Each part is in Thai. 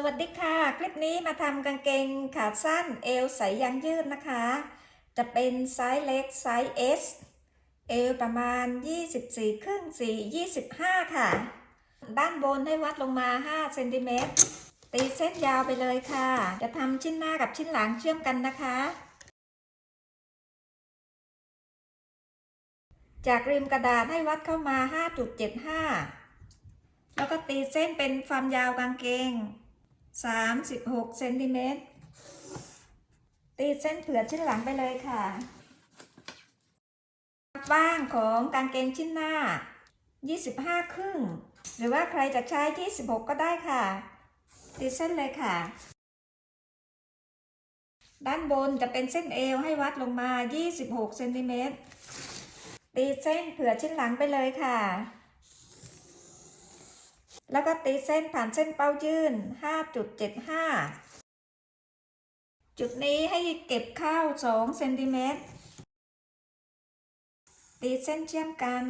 สวัสดีค่ะ คลิปนี้มาทำกางเกงขาสั้นเอวใสยางยืดนะคะ จะเป็นไซส์เล็กไซส์ S เอวประมาณ 24 ครึ่ง4 25 ค่ะ ด้านบนให้วัดลงมา 5 เซนติเมตรตีเส้นยาวไปเลยค่ะ จะทำชิ้นหน้ากับชิ้นหลังเชื่อมกันนะคะ จากริมกระดาษให้วัดเข้ามา 5.75 แล้วก็ตีเส้นเป็นความยาวกางเกง 36เซนติเมตร ตีเส้นเผื่อชิ้นหลังไปเลยค่ะว่างของกางเกงชิ้นหน้า 25 ครึ่ง หรือว่าใครจะใช้ 26 ก็ได้ค่ะ ตีเส้นเลยค่ะ ด้านบนจะเป็นเส้นเอวให้วัดลงมา 26 เซนติเมตร ตีเส้นเผื่อชิ้นหลังไปเลยค่ะ แล้วก็ตีเส้นผ่านเส้นเป้ายื่น 5.75 จุดนี้ให้เก็บเข้า2เซนติเมตร ตีเส้นเชื่อมกัน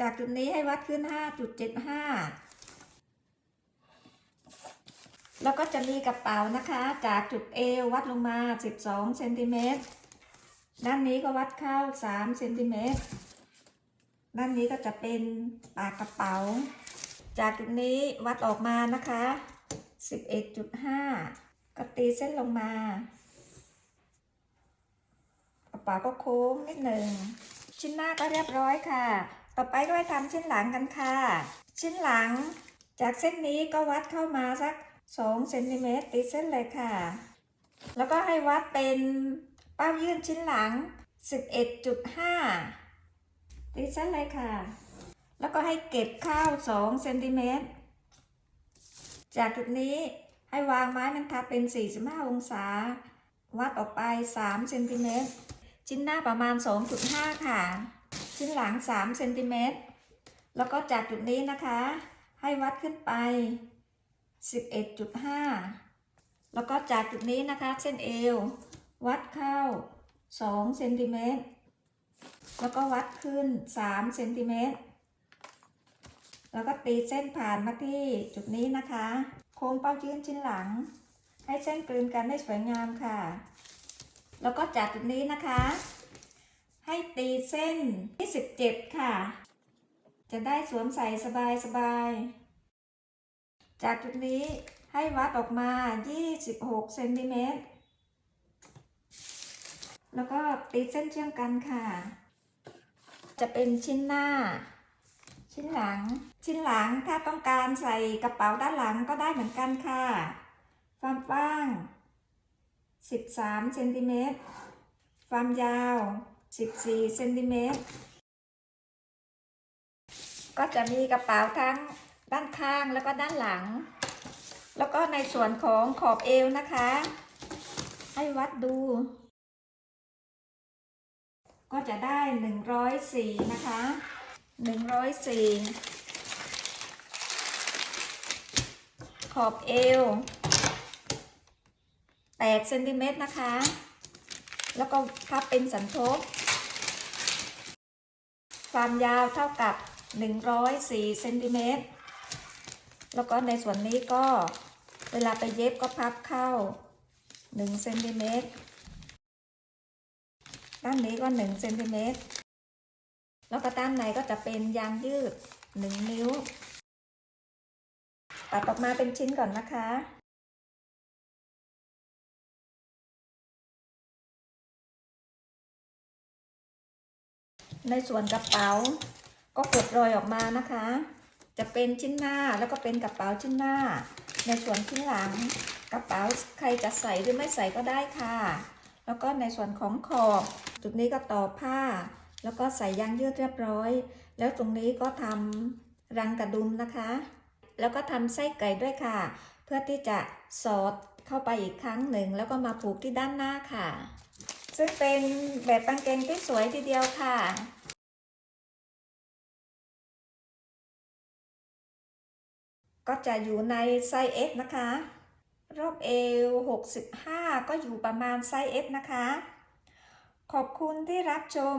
จากจุดนี้ให้วัดขึ้น 5.75 แล้วก็จะมีกระเป๋านะคะ จากจุดเอววัดลงมา 12เซนติเมตร ด้านนี้ก็วัดเข้า 3 เซนติเมตร ด้านนี้ก็จะเป็นปากกระเป๋า จากจุดนี้วัดออกมานะคะ 11.5 ก็ตีเส้นลงมากระเป๋าก็โค้งนิดหนึ่ง ชิ้นหน้าก็เรียบร้อยค่ะ ต่อไปก็ไปทำชิ้นหลังกันค่ะ ชิ้นหลัง จากเส้นนี้ก็วัดเข้ามาสัก2เซนติเมตรตีเส้นเลยค่ะ แล้วก็ให้วัดเป็นเป้ายื่นชิ้นหลัง 11.5ตีเส้นเลยค่ะ แล้วก็ให้เก็บข้าว2เซนติเมตร จากจุดนี้ให้วางไม้บรรทัดเป็น 45 องศา วัดออกไป3เซนติเมตร ชิ้นหน้าประมาณ 2.5 ค่ะ ชิ้นหลัง3เซนติเมตร แล้วก็จากจุดนี้นะคะ ให้วัดขึ้นไป 11.5 แล้วก็จากจุดนี้นะคะ เส้นเอว วัดเข้า2เซนติเมตร แล้วก็วัดขึ้น3เซนติเมตร แล้วก็ตีเส้นผ่านมาที่จุดนี้นะคะ โค้งเป้ายื่นชิ้นหลัง ให้เส้นกลืนกันได้สวยงามค่ะ แล้วก็จากจุดนี้นะคะ ให้ตีเส้นที่17ค่ะ จะได้สวมใส่สบายสบายๆจากจุดนี้ให้วัดออกมา 26เซนติเมตร แล้วก็ตีเส้นเชื่อมกันค่ะ จะเป็นชิ้นหน้า ชิ้นหลัง ชิ้นหลังถ้าต้องการใส่กระเป๋าด้านหลังก็ได้เหมือนกันค่ะ ความกว้าง 13เซนติเมตร ความยาว 14เซนติเมตร ก็จะมีกระเป๋าทั้งด้านข้างแล้วก็ด้านหลัง แล้วก็ในส่วนของขอบเอวนะคะ ให้วัดดู ก็จะได้ 104 นะคะ หนึ่งร้อยสี่ขอบเอวแปดเซนติเมตรนะคะ แล้วก็พับเป็นสันทบ ความยาวเท่ากับหนึ่งร้อยสี่เซนติเมตร แล้วก็ในส่วนนี้ก็เวลาไปเย็บก็พับเข้าหนึ่งเซนติเมตรด้านนี้ก็หนึ่งเซนติเมตร แล้วก็ด้านในก็จะเป็นยางยืด1นิ้ว ตัดออกมาเป็นชิ้นก่อนนะคะ ในส่วนกระเป๋าก็กดรอยออกมานะคะ จะเป็นชิ้นหน้าแล้วก็เป็นกระเป๋าชิ้นหน้า ในส่วนชิ้นหลังกระเป๋าใครจะใส่หรือไม่ใส่ก็ได้ค่ะ แล้วก็ในส่วนของขอบจุดนี้ก็ต่อผ้า แล้วก็ใส่ยางยืดเรียบร้อย แล้วตรงนี้ก็ทำรังกระดุมนะคะ แล้วก็ทำไส้ไก่ด้วยค่ะ เพื่อที่จะสอดเข้าไปอีกครั้งหนึ่ง แล้วก็มาผูกที่ด้านหน้าค่ะ ซึ่งเป็นแบบกางเกงที่สวยทีเดียวค่ะก็จะอยู่ในไซส์ S นะคะ รอบเอว 65 ก็อยู่ประมาณไซส์ S นะคะ ขอบคุณที่รับชม